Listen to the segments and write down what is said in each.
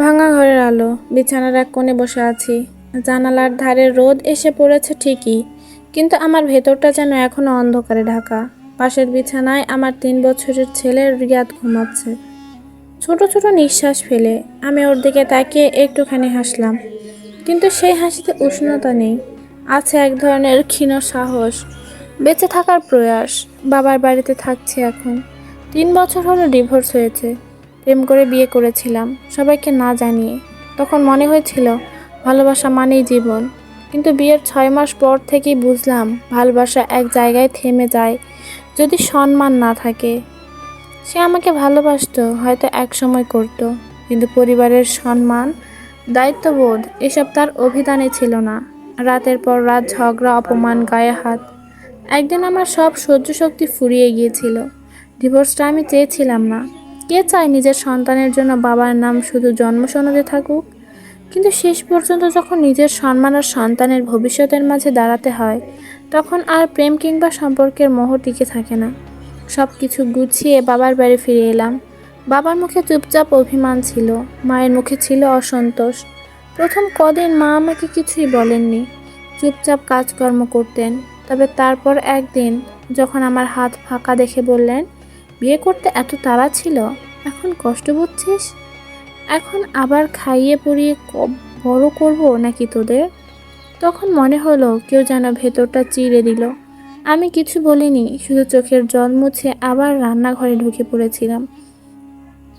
ভাঙা ঘরের আলো, বিছানার এক কোণে বসে আছি। জানালার ধারে রোদ এসে পড়েছে ঠিকই, কিন্তু আমার ভেতরটা যেন এখনও অন্ধকারে ঢাকা। পাশের বিছানায় আমার তিন বছরের ছেলে রিয়াদ ঘুমাচ্ছে। ছোট ছোট নিঃশ্বাস ফেলে আমি ওর দিকে তাকিয়ে একটুখানি হাসলাম, কিন্তু সেই হাসিতে উষ্ণতা নেই। আছে এক ধরনের ক্ষীণ সাহস, বেঁচে থাকার প্রয়াস, বাবার বাড়িতে থাকছি এখন। তিন বছর হলো ডিভোর্স হয়েছে প্রেম করে বিয়ে করেছিলাম, সবাইকে না জানিয়ে। তখন মনে হয়েছিল, ভালোবাসা মানেই জীবন। কিন্তু বিয়ের ছয় মাস পর থেকেই বুঝলাম, ভালোবাসা এক জায়গায় থেমে যায় যদি সম্মান না থাকে। সে আমাকে ভালোবাসতো, হয়তো এক সময় করত। কিন্তু পরিবারের সম্মান, দায়িত্ববোধ এসব তার অভিধানে ছিল না। রাতের পর রাত ঝগড়া, অপমান, গায়ে হাত। একদিন আমার সব সহ্য শক্তি ফুরিয়ে গিয়েছিল। ডিভোর্সটা আমি চেয়েছিলাম না। কে চায় নিজের সন্তানের জন্য বাবার নাম শুধু জন্মসনদে থাকুক? কিন্তু শেষ পর্যন্ত যখন নিজের সম্মান আর সন্তানের ভবিষ্যতের মাঝে দাঁড়াতে হয়, তখন আর প্রেম কিংবা সম্পর্কের মোহ টিকে থাকে না। সব কিছু গুছিয়ে বাবার বাড়ি ফিরে এলাম। বাবার মুখে চুপচাপ অভিমান ছিল, মায়ের মুখে ছিল অসন্তোষ। প্রথম কদিন মা আমাকে কিছুই বলেননি, চুপচাপ কাজকর্ম করতেন। তবে তারপর একদিন যখন আমার হাত ফাঁকা দেখে বললেন বিয়ে করতে এত তাড়া ছিল? এখন কষ্ট বুঝছিস? এখন আবার খাইয়ে পরিয়ে বড় করব নাকি তোদের? তখন মনে হলো কেউ যেন ভেতরটা চিড়ে দিল। আমি কিছু বলিনি, শুধু চোখের জল মুছে আবার রান্নাঘরে ঢুকে পড়েছিলাম।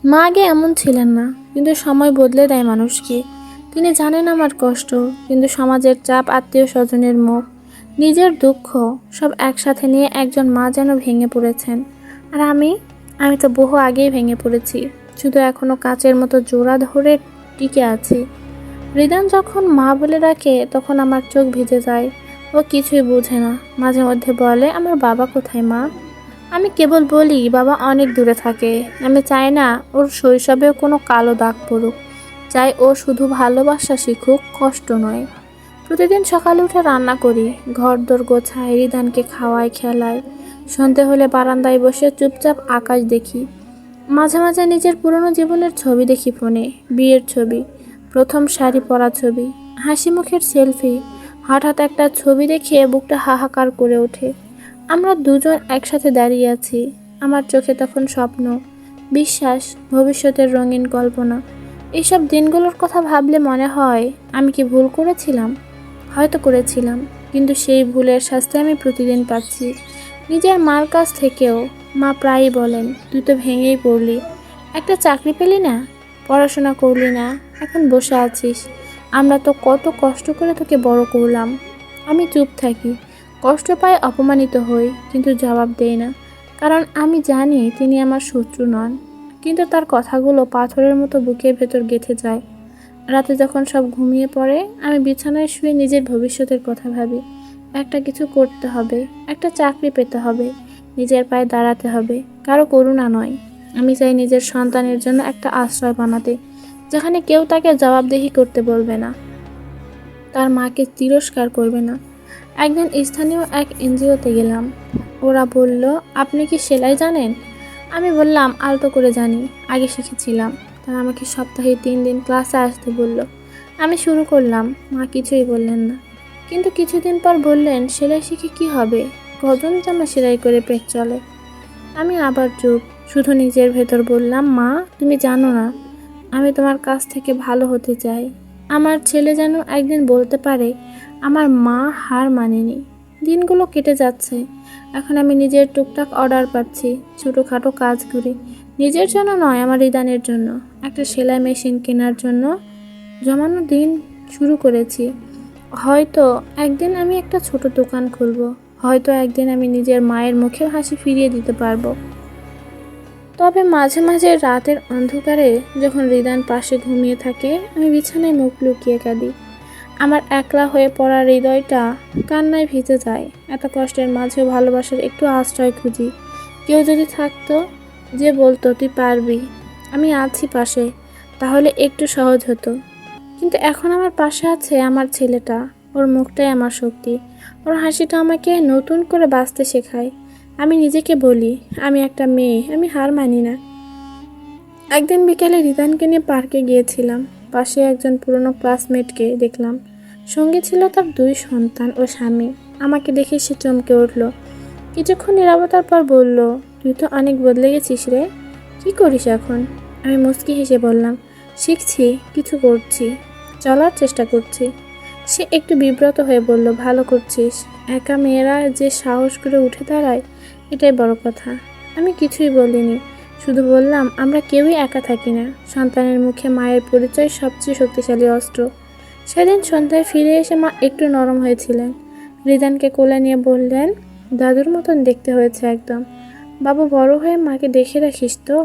মা আগে এমন ছিলেন না, কিন্তু সময় বদলে দেয় মানুষকে। তিনি জানেন আমার কষ্ট, কিন্তু সমাজের চাপ, আত্মীয় স্বজনের মুখ নিজের দুঃখ সব একসাথে নিয়ে একজন মা যেন ভেঙে পড়েছেন। আর আমি? আমি তো বহু আগেই ভেঙে পড়েছি। শুধু এখনও কাচের মতো জোড়া ধরে টিকে আছি। রিদান যখন মা বলে ডাকে, তখন আমার চোখ ভিজে যায়। ও কিছুই বোঝে না। মাঝে মধ্যে বলে, আমার বাবা কোথায় মা? আমি কেবল বলি, বাবা অনেক দূরে থাকে। আমি চাই না ওর শৈশবেও কোনো কালো দাগ পড়ুক। চাই ও শুধু ভালোবাসা শিখুক, কষ্ট নয়। প্রতিদিন সকালে উঠে রান্না করি। ঘর দোর গোছাই রিদানকে খাওয়াই, খেলাই। সন্ধে হলে বারান্দায় বসে চুপচাপ আকাশ দেখি। মাঝে মাঝে নিজের পুরনো জীবনের ছবি দেখি ফোনে, বিয়ের ছবি, প্রথম শাড়ি পরা ছবি, হাসি মুখের সেলফি। হঠাৎ একটা ছবি দেখে বুকটা হাহাকার করে ওঠে। আমরা দুজন একসাথে দাঁড়িয়ে আছি। আমার চোখে তখন স্বপ্ন, বিশ্বাস, ভবিষ্যতের রঙিন কল্পনা। এইসব দিনগুলোর কথা ভাবলে মনে হয়, আমি কি ভুল করেছিলাম? হয়তো করেছিলাম, কিন্তু সেই ভুলের শাস্তি আমি প্রতিদিন পাচ্ছি। নিজের মার কাছ থেকেও মা প্রায়ই বলেন, তুই তো ভেঙেই পড়লি। একটা চাকরি পেলি না? পড়াশোনা করলি না? এখন বসে আছিস। আমরা তো কত কষ্ট করে তোকে বড় করলাম। আমি চুপ থাকি। কষ্ট পাই অপমানিত হই, কিন্তু জবাব দেই না। কারণ আমি জানি তিনি আমার শত্রু নন। কিন্তু তার কথাগুলো পাথরের মতো বুকের ভেতর গেঁথে যায়। রাতে যখন সব ঘুমিয়ে পড়ে, আমি বিছানায় শুয়ে নিজের ভবিষ্যতের কথা ভাবি। একটা কিছু করতে হবে, একটা চাকরি পেতে হবে, নিজের পায়ে দাঁড়াতে হবে। কারও করুণা নয়। আমি চাই নিজের সন্তানের জন্য একটা আশ্রয় বানাতে, যেখানে কেউ তাকে জবাবদিহি করতে বলবে না। তার মাকে তিরস্কার করবে না। একদিন স্থানীয় এক এনজিওতে গেলাম। ওরা বলল, আপনি কি সেলাই জানেন? আমি বললাম, আলতো করে জানি। আগে শিখেছিলাম। তারা আমাকে সপ্তাহে তিন দিন ক্লাসে আসতে বলল। আমি শুরু করলাম। মা কিছুই বললেন না। কিন্তু কিছুদিন পর বললেন, সেলাই শিখে কি হবে? কজন জামা সেলাই করে পেট চলে। আমি আবার চুপ, শুধু নিজের ভেতর বললাম, মা, তুমি জানো না, আমি তোমার কাছ থেকে ভালো হতে চাই। আমার ছেলে যেন একদিন বলতে পারে, আমার মা হার মানেনি। দিনগুলো কেটে যাচ্ছে, এখন আমি নিজের টুকটাক অর্ডার পাচ্ছি, ছোটোখাটো কাজ করি। নিজের জন্য নয়, আমার রিদানের জন্য। একটা সেলাই মেশিন কেনার জন্য জমানো দিন শুরু করেছি। হয়তো একদিন আমি একটা ছোট দোকান খুলব, হয়তো একদিন আমি নিজের মায়ের মুখের হাসি ফিরিয়ে দিতে পারব। তবে মাঝে মাঝে রাতের অন্ধকারে যখন রিদান পাশে ঘুমিয়ে থাকে, আমি বিছানায় মুখ লুকিয়ে কাঁদি। আমার একলা হয়ে পড়া হৃদয়টা কান্নায় ভিজে যায়। এত কষ্টের মাঝেও ভালোবাসার একটু আশ্রয় খুঁজি। কেউ যদি থাকতো যে বলতো, তুই পারবি, আমি আছি পাশে। তাহলে একটু সহজ হতো। কিন্তু এখন আমার পাশে আছে আমার ছেলেটা। ওর মুখটাই আমার শক্তি। ওর হাসিটা আমাকে নতুন করে বাঁচতে শেখায়। আমি নিজেকে বলি, আমি একটা মেয়ে, আমি হার মানি না। একদিন বিকেলে রিদানকে নিয়ে পার্কে গিয়েছিলাম। পাশে একজন পুরনো ক্লাসমেটকে দেখলাম। সঙ্গে ছিল তার দুই সন্তান ও স্বামী। আমাকে দেখে সে চমকে উঠল। কিছুক্ষণ নিরাপত্তার পর বলল, তুই তো অনেক বদলে গেছিস রে। কি করিস এখন? আমি মুস্কি হেসে বললাম, শিখছি, কিছু করছি। চলার চেষ্টা করছি। সে একটু বিব্রত হয়ে বলল, ভালো করছিস। একা মেয়েরা যে সাহস করে উঠে দাঁড়ায়, এটাই বড় কথা। আমি কিছুই বলিনি। শুধু বললাম, আমরা কেউই একা থাকি না। সন্তানের মুখে মায়ের পরিচয় সবচেয়ে শক্তিশালী অস্ত্র। সেদিন সন্ধ্যায় ফিরে এসে মা একটু নরম হয়েছিলেন। রিদানকে কোলে নিয়ে বললেন, দাদুর মতন দেখতে হয়েছে একদম। বাবু বড় হয়ে মাকে দেখে রাখিস তো?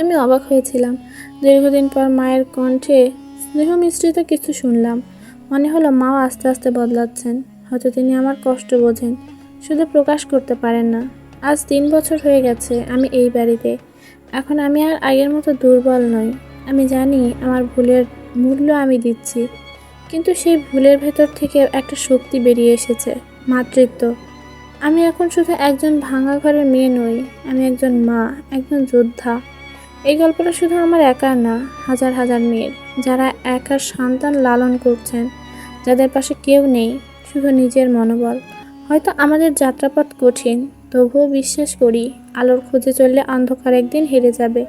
আমি অবাক হয়েছিলাম। দীর্ঘদিন পর মায়ের কণ্ঠে স্নেহ মিশ্রিত কিছু শুনলাম। মনে হলো মাও আস্তে আস্তে বদলাচ্ছেন। হয়তো তিনি আমার কষ্ট বোঝেন। শুধু প্রকাশ করতে পারেন না। আজ তিন বছর হয়ে গেছে আমি এই বাড়িতে। এখন আমি আর আগের মতো দুর্বল নই। আমি জানি আমার ভুলের মূল্য আমি দিচ্ছি। কিন্তু সেই ভুলের ভেতর থেকে একটা শক্তি বেরিয়ে এসেছে, মাতৃত্ব। আমি এখন শুধু একজন ভাঙা ঘরের মেয়ে নই, আমি একজন মা, একজন যোদ্ধা। এই গল্পটা শুধু আমার একার না, হাজার হাজার মেয়ের। যারা একা সন্তান লালন করছেন, যাদের পাশে কেউ নেই, শুধু নিজের মনোবল। হয়তো আমাদের যাত্রাপথ কঠিন, তবুও বিশ্বাস করি, আলোর খুঁজে চললে অন্ধকার একদিন হেরে যাবে।